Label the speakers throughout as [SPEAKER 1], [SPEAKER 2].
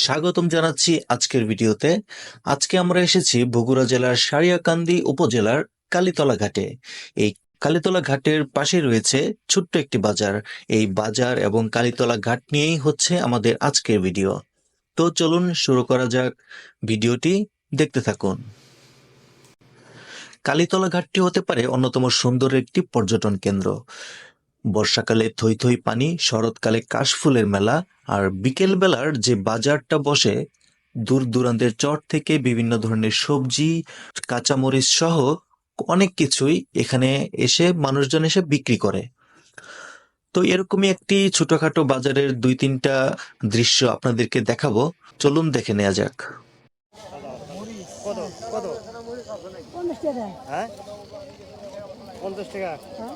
[SPEAKER 1] স্বাগতম জানাচ্ছি আজকের ভিডিওতে। আজকে আমরা এসেছি বগুড়া জেলার সারিয়াকান্দি উপজেলার কালীতলা ঘাটে। এই কালীতলা ঘাটের পাশে রয়েছে ছোট্ট একটি বাজার। এই বাজার এবং কালীতলা ঘাট নিয়েই হচ্ছে আমাদের আজকের ভিডিও। তো চলুন শুরু করা যাক ভিডিওটি। দেখতে থাকুন। কালীতলা ঘাটটি হতে পারে অন্যতম সুন্দর একটি পর্যটন কেন্দ্র। বর্ষাকালে থই থই পানি শরৎকালে কাশফুলের মেলা আর বিকেল বেলার যে বাজারটা বসে দূর দূরান্তের চট থেকে বিভিন্ন ধরনের সবজি কাঁচামরিচ সহ অনেক কিছুই এখানে এসে মানুষজন এসে বিক্রি করে। তো এরকমই একটি ছোটখাটো বাজারের দুই তিনটা দৃশ্য আপনাদেরকে দেখাবো। চলুন দেখে নেওয়া যাক।
[SPEAKER 2] পঞ্চাশ টাকা
[SPEAKER 3] হ্যাঁ পঞ্চাশ টাকা
[SPEAKER 2] হ্যাঁ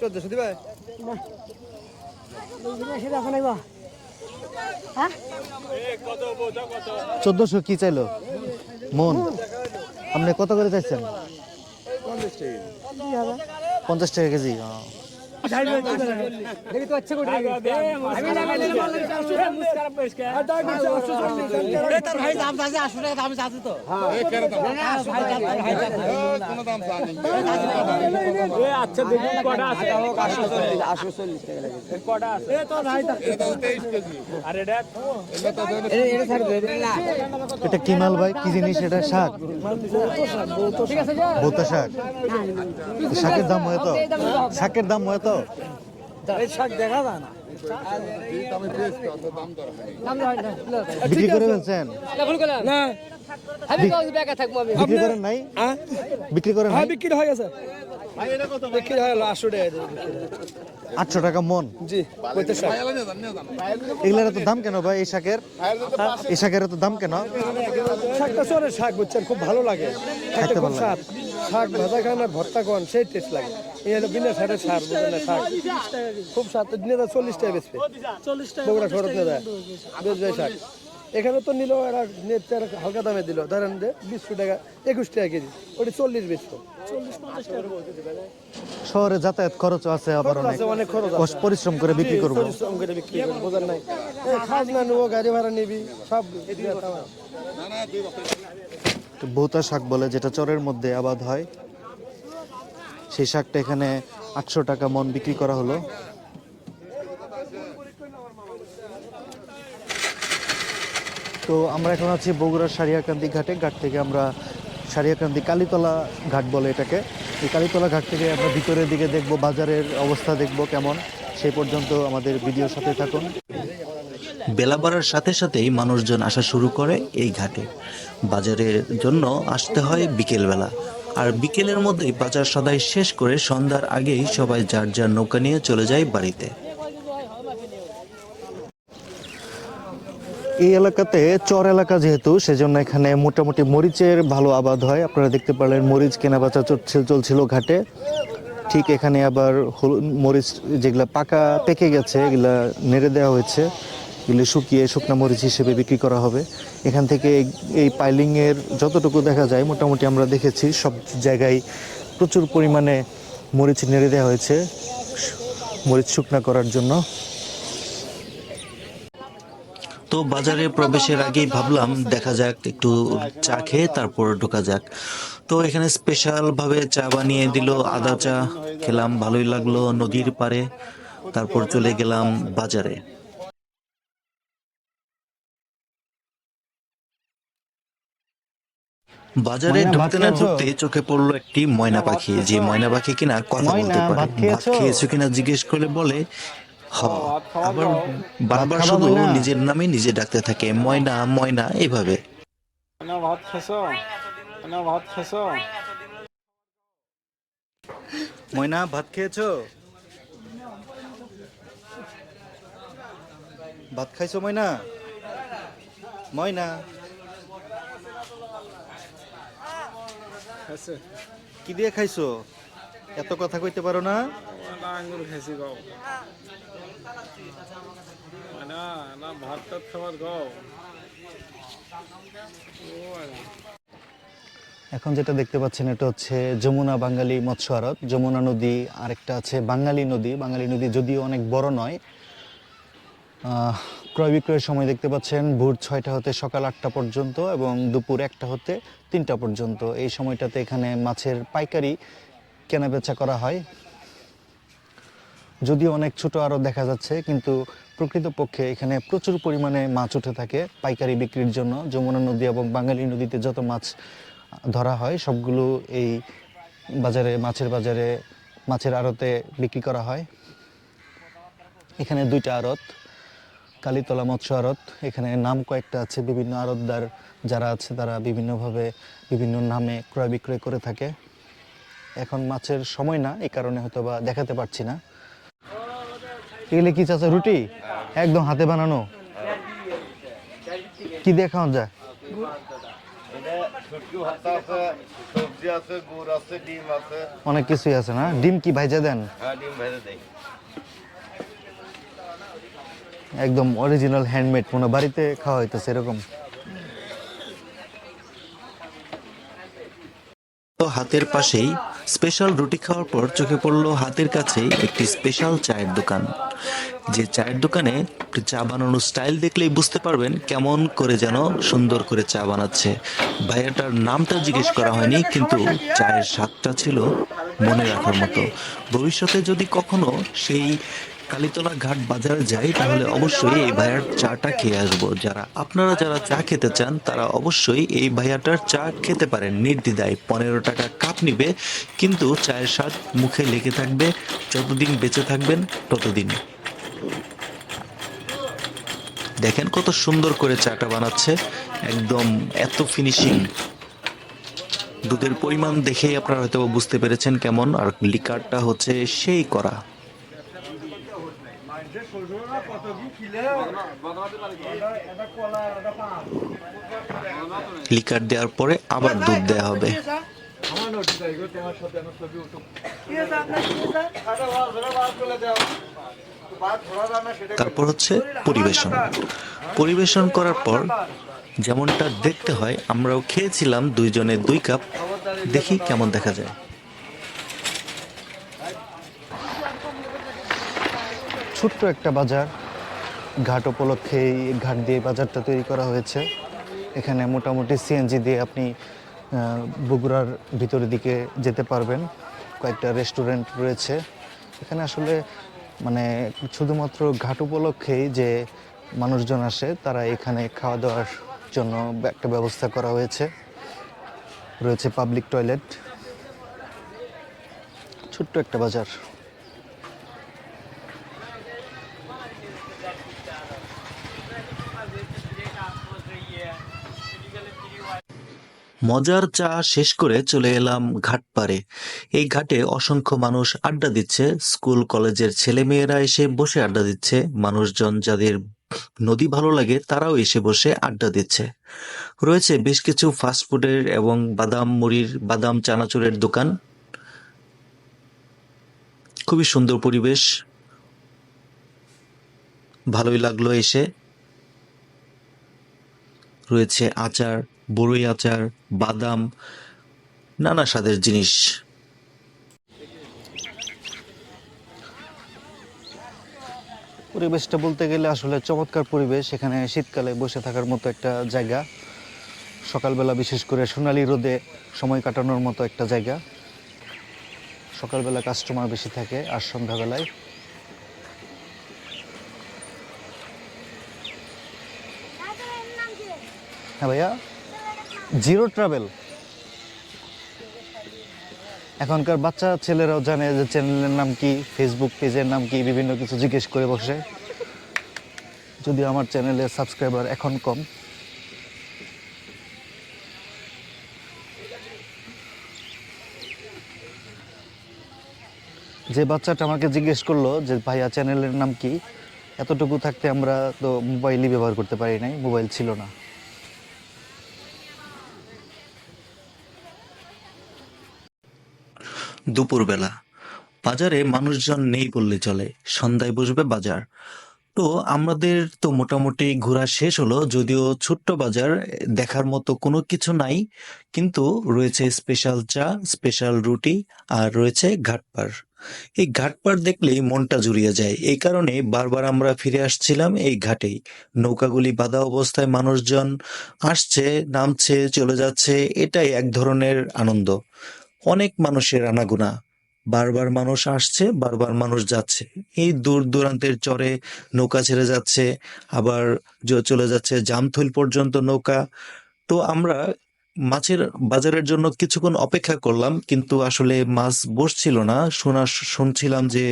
[SPEAKER 3] চোদ্দশো দিবে?
[SPEAKER 2] হ্যাঁ
[SPEAKER 4] চোদ্দশো কি চাইলো? মন। আপনি কত করে চাইছেন?
[SPEAKER 3] পঞ্চাশ টাকা।
[SPEAKER 4] পঞ্চাশ টাকা কেজি
[SPEAKER 2] আচ্ছা করে আমি তার ভাই দাম চাচ্ছে আটশো টাকা দাম চাচ্ছে তো
[SPEAKER 5] আচ্ছা দেখুন কটা আছে কটা এটা
[SPEAKER 4] এটা কি মাল ভাই কি জিনিস এটা শাক বোতা শাক শাকের দাম হয়তো শাকের দাম হয় তো?
[SPEAKER 2] শাক দেখা যায় না।
[SPEAKER 4] বিক্রি করে ফেলছেন?
[SPEAKER 2] না। আমি কাউকে বেকা থাকব আমি।
[SPEAKER 4] বিক্রি করেন নাই? বিক্রি করেন নাই?
[SPEAKER 3] বিক্রি হয়ে গেছে। বিক্রি হয়ে গেল আটশো টাকা।
[SPEAKER 4] আটশো টাকা মন?
[SPEAKER 3] জি
[SPEAKER 4] এগুলার এত দাম কেন ভাই এই শাকের? এই শাকের এত দাম কেন?
[SPEAKER 3] শাকটা শাক বুঝছেন খুব ভালো লাগে। শাক ভাজা খান আর ভর্তা খান সেই টেস্ট লাগে। এই হলো বিনা সারের সার বুঝলেন না শাক খুব স্বাদ দিনে চল্লিশ টাকা বেচবে।
[SPEAKER 2] চল্লিশ টাকা
[SPEAKER 3] বগুড়া শরৎ না বেচবে শাক এখানে তো নিল এরা হালকা দামে দিল। ধরেন যে বিশ টাকা একুশ টাকা কেজি ওটি চল্লিশ বেচতো
[SPEAKER 4] শহরে যাতায়াত খরচ আছে আবার অনেক।
[SPEAKER 3] খরচ
[SPEAKER 4] পরিশ্রম করে বিক্রি করব।
[SPEAKER 3] পরিশ্রম করে বিক্রি করব নাই। খাজনা নেব গাড়ি ভাড়া নিবি সব
[SPEAKER 4] বৌতা শাক বলে যেটা চরের মধ্যে আবাদ হয় সেই শাকটা এখানে আটশো টাকা মন বিক্রি করা হলো। তো আমরা এখন আছি বগুড়ার সারিয়াকান্দি ঘাটে। ঘাট থেকে আমরা সারিয়াকান্দি কালীতলা ঘাট বলে এটাকে। এই কালীতলা ঘাট থেকে আমরা ভিতরের দিকে দেখব, বাজারের অবস্থা দেখব কেমন, সেই পর্যন্ত আমাদের ভিডিওর সাথে থাকুন।
[SPEAKER 1] বেলা বাড়ার সাথে সাথেই মানুষজন আসা শুরু করে এই ঘাটে। বাজারের জন্য আসতে হয় বিকেলবেলা। আর বিকেলের মধ্যেই বাজার সদাই শেষ করে সন্ধ্যার আগেই সবাই যার যার নৌকা নিয়ে চলে যায় বাড়িতে।
[SPEAKER 4] এই এলাকাতে চর এলাকা যেহেতু, সেজন্য এখানে মোটামুটি মরিচের ভালো আবাদ হয়। আপনারা দেখতে পারলেন মরিচ কেনাবেচা চলছিল চলছিল ঘাটে। ঠিক এখানে আবার মরিচ যেগুলা পাকা পেকে গেছে, এগুলা নেড়ে দেওয়া হয়েছে। এগুলি শুকিয়ে শুকনো মরিচ হিসেবে বিক্রি করা হবে। এখান থেকে এই- পাইলিংয়ের যতটুকু দেখা যায়, মোটামুটি আমরা দেখেছি, সব জায়গায় প্রচুর পরিমাণে মরিচ নেড়ে দেওয়া হয়েছে, মরিচ শুকনা করার জন্য।
[SPEAKER 1] তো বাজারে প্রবেশের আগেই ভাবলাম দেখা যাক, একটু চা খেয়ে তারপর ঢোকা যাক। তো এখানে স্পেশাল ভাবে চা বানিয়ে দিল, আদা চা খেলাম, ভালোই লাগল নদীর পারে তারপর চলে গেলাম বাজারে। বাজারে ঢুকতে না ঢুকতে চোখে পড়ল একটি ময়না পাখি। যে ময়না পাখি কিনা কথা বলতে পারে
[SPEAKER 4] ভাত খেয়েছো?
[SPEAKER 1] কিনা জিজ্ঞেস করলে বলে হ। আবার বারবার শুধু নিজের নামে নিজে ডাকতে থাকে ময়না ময়না এইভাবে
[SPEAKER 5] না ভাত খেছো ভাত খেছো
[SPEAKER 4] ময়না ভাত খেয়েছো? ভাত খাইছো ময়না? ময়না?
[SPEAKER 5] খেছে
[SPEAKER 4] কি দিয়ে খাইছো? এত কথা কইতে পারো না।
[SPEAKER 5] আঙ্গুর গাও। না না ভাত টাত খাবার গাও।
[SPEAKER 4] এখন যেটা দেখতে পাচ্ছেন এটা হচ্ছে যমুনা বাঙালি মৎস্য আড়ত। যমুনা নদী আরেকটা আছে বাঙালি নদী। বাঙালি নদী যদিও অনেক বড় নয় ক্রয় বিক্রয়ের সময় দেখতে পাচ্ছেন ভোর ছয়টা হতে সকাল আটটা পর্যন্ত এবং দুপুর একটা হতে তিনটা পর্যন্ত। এই সময়টাতে এখানে মাছের পাইকারি কেনাবেচা করা হয়। যদিও অনেক ছোট আরও দেখা যাচ্ছে, কিন্তু প্রকৃতপক্ষে এখানে প্রচুর পরিমাণে মাছ উঠে থাকে পাইকারি বিক্রির জন্য। যমুনা নদী এবং বাঙালি নদীতে যত মাছ ধরা হয়, সবগুলো এই বাজারে, মাছের বাজারে মাছের আড়তে বিক্রি করা হয়। এখানে দুইটা আড়ত। কালীতলা মৎস্য আড়ত। এখানে নাম কয়েকটা আছে বিভিন্ন আড়তদার যারা আছে তারা বিভিন্নভাবে বিভিন্ন নামে ক্রয় বিক্রয় করে থাকে। এখন মাছের সময় না এই কারণে হয়তো বা দেখাতে পারছি না। এগুলি কি চাচা রুটি? একদম হাতে বানানো? কি খাওয়া যায়? অনেক কিছুই আছে না? ডিম কি ভাইজা দেন?
[SPEAKER 6] হ্যাঁ ডিম
[SPEAKER 4] একদম অরিজিনাল হ্যান্ডমেড কোনো বাড়িতে খাওয়া হইতেছে এরকম।
[SPEAKER 1] হাতের পাশেই স্পেশাল রুটি খাওয়ার পর চোখে পড়ল হাতের কাছেই একটি স্পেশাল চায়ের দোকান। যে চায়ের দোকানে চা বানানোর স্টাইল দেখলেই বুঝতে পারবেন কেমন করে যেন সুন্দর করে চা বানাচ্ছে। ভাইয়াটার নামটা জিজ্ঞেস করা হয়নি, কিন্তু চায়ের স্বাদটা ছিল মনে রাখার মতো। ভবিষ্যতে যদি কখনো সেই কালীতলা ঘাট বাজারে যাই, তাহলে অবশ্যই এই ভাইয়ার চাটা খেয়ে আসব। যারা আপনারা যারা চা খেতে চান, তারা অবশ্যই এই ভাইয়াটার চা খেতে পারেন। নির্দ্বিধায় পনেরো টাকা কাপ নিবে, কিন্তু চায়ের স্বাদ মুখে লেগে থাকবে, যতদিন বেঁচে থাকবেন ততদিন দেখেন কত সুন্দর করে চাটা বানাচ্ছে। একদম এত ফিনিশিং দুধের পরিমাণ দেখেই আপনারা হয়তো বুঝতে পেরেছেন কেমন, আর লিকারটা হচ্ছে সেই করা। লিকার দেওয়ার পরে আবার দুধ দেওয়া হবে। তারপর হচ্ছে পরিবেশন। পরিবেশন করার পর যেমনটা দেখতে হয়, আমরাও খেয়েছিলাম দুইজনে দুই কাপ। দেখি কেমন দেখা যায়।
[SPEAKER 4] ছোট্ট একটা বাজার। ঘাট উপলক্ষে এই ঘাট দিয়ে বাজারটা তৈরি করা হয়েছে। এখানে মোটামুটি সিএনজি দিয়ে আপনি বগুড়ার ভিতরের দিকে যেতে পারবেন। কয়েকটা রেস্টুরেন্ট রয়েছে। এখানে আসলে মানে শুধুমাত্র ঘাট উপলক্ষেই যে মানুষজন আসে, তারা এখানে খাওয়া দাওয়ার জন্য একটা ব্যবস্থা করা হয়েছে। রয়েছে পাবলিক টয়লেট ছোট্ট একটা বাজার।
[SPEAKER 1] মজার চা শেষ করে চলে এলাম ঘাট পাড়ে। এই ঘাটে অসংখ্য মানুষ আড্ডা দিচ্ছে। স্কুল, কলেজের ছেলেমেয়েরা এসে বসে আড্ডা দিচ্ছে। মানুষজন যাদের নদী ভালো লাগে, তারাও এসে বসে আড্ডা দিচ্ছে। রয়েছে বেশ কিছু ফাস্টফুডের এবং বাদাম মুড়ির, বাদাম চানাচুরের দোকান। খুবই সুন্দর পরিবেশ। ভালোই লাগল এসে। রয়েছে আচার বড়ই আচার, বাদাম, নানা স্বাদের জিনিস।
[SPEAKER 4] পরিবেশটা বলতে গেলে আসলে চমৎকার পরিবেশ, এখানে শীতকালে বসে থাকার মতো একটা জায়গা। সকালবেলা বিশেষ করে সোনালি রোদে সময় কাটানোর মতো একটা জায়গা। সকালবেলা কাস্টমার বেশি থাকে আর সন্ধ্যাবেলায়। হ্যাঁ ভাইয়া? Zero travel. এখনকার বাচ্চা ছেলেরাও জানে যে চ্যানেলের নাম কি ফেসবুক পেজের নাম কি, বিভিন্ন কিছু জিজ্ঞেস করে বসে। যদিও আমার চ্যানেলের সাবস্ক্রাইবার এখন কম। যে বাচ্চাটা আমাকে জিজ্ঞেস করল যে, ভাইয়া, চ্যানেলের নাম কি? এতটুকু থাকতে আমরা তো মোবাইলই ব্যবহার করতে পারি নাই, মোবাইল ছিল না।
[SPEAKER 1] দুপুরবেলা। বাজারে মানুষজন নেই বললে চলে, সন্ধ্যায় বসবে বাজার। তো আমাদের তো মোটামুটি ঘোরা শেষ হলো, যদিও ছোট্ট বাজার, দেখার মতো কোনো কিছু নাই। কিন্তু রয়েছে স্পেশাল চা স্পেশাল রুটি আর রয়েছে ঘাটপাড়। এই ঘাটপাড় দেখলেই মনটা জুড়িয়ে যায়। এই কারণে বারবার আমরা ফিরে আসছিলাম এই ঘাটেই। নৌকাগুলি বাঁধা অবস্থায় মানুষজন আসছে, নামছে, চলে যাচ্ছে, এটাই এক ধরনের আনন্দ। অনেক মানুষের আনাগোনা। বারবার মানুষ আসছে, বারবার মানুষ যাচ্ছে। এই দূর দূরান্তের চরে নৌকা ছেড়ে যাচ্ছে, আবার চলে যাচ্ছে জামথইল পর্যন্ত নৌকা। তো আমরা মাছের বাজারের জন্য কিছুক্ষণ অপেক্ষা করলাম, কিন্তু আসলে মাছ বসছিল না। শোনা, শুনছিলাম যে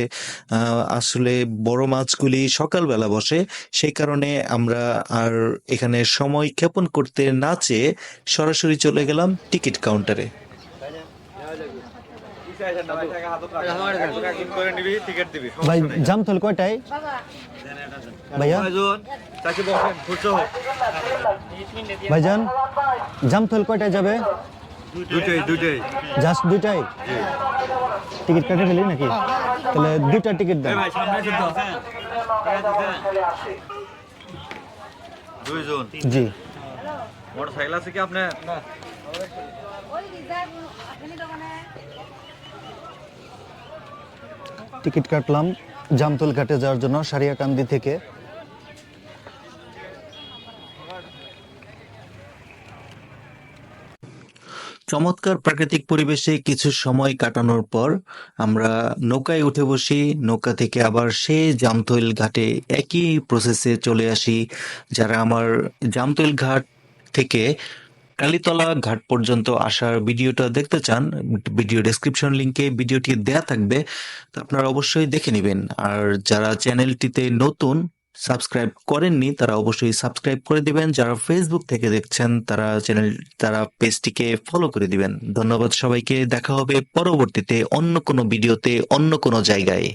[SPEAKER 1] আসলে বড় মাছগুলি সকালবেলা বসে। সেই কারণে আমরা আর এখানে সময় ক্ষেপণ করতে না চেয়ে সরাসরি চলে গেলাম টিকিট কাউন্টারে।
[SPEAKER 4] ভাই জামতল কয়টায়? ভাইয়া? ভাইজান জামতল কয়টায় যাবে?
[SPEAKER 6] দুটোই দুটোই
[SPEAKER 4] জাস্ট দুইটাই? টিকিট কাটে ফেলি নাকি? তাহলে দুইটা টিকিট দেন।
[SPEAKER 6] দুইজন
[SPEAKER 4] জি।
[SPEAKER 6] মোটর সাইকেল আছে কি আপনার?
[SPEAKER 4] টিকিট কাটলাম জামতল ঘাটে যাওয়ার জন্য সারিয়াকান্দি থেকে।
[SPEAKER 1] চমৎকার প্রাকৃতিক পরিবেশে কিছু সময় কাটানোর পর আমরা নৌকায় উঠে বসি, নৌকা থেকে আবার সেই জামতৈল ঘাটে একই প্রসেসে চলে আসি, যারা আমার জামতৈল ঘাট থেকে কালীতলা ঘাট পর্যন্ত আসার ভিডিওটা দেখতে চান, ভিডিও ডেসক্রিপশন লিংকে ভিডিওটি দেয়া থাকবে, তো আপনারা অবশ্যই দেখে নেবেন। আর যারা চ্যানেলটিতে নতুন সাবস্ক্রাইব করেননি, তারা অবশ্যই সাবস্ক্রাইব করে দিবেন। যারা ফেসবুক থেকে দেখছেন, তারা চ্যানেল তারা পেজটিকে ফলো করে দিবেন। ধন্যবাদ সবাইকে। দেখা হবে পরবর্তীতে অন্য কোনো ভিডিওতে, অন্য কোনো জায়গায়।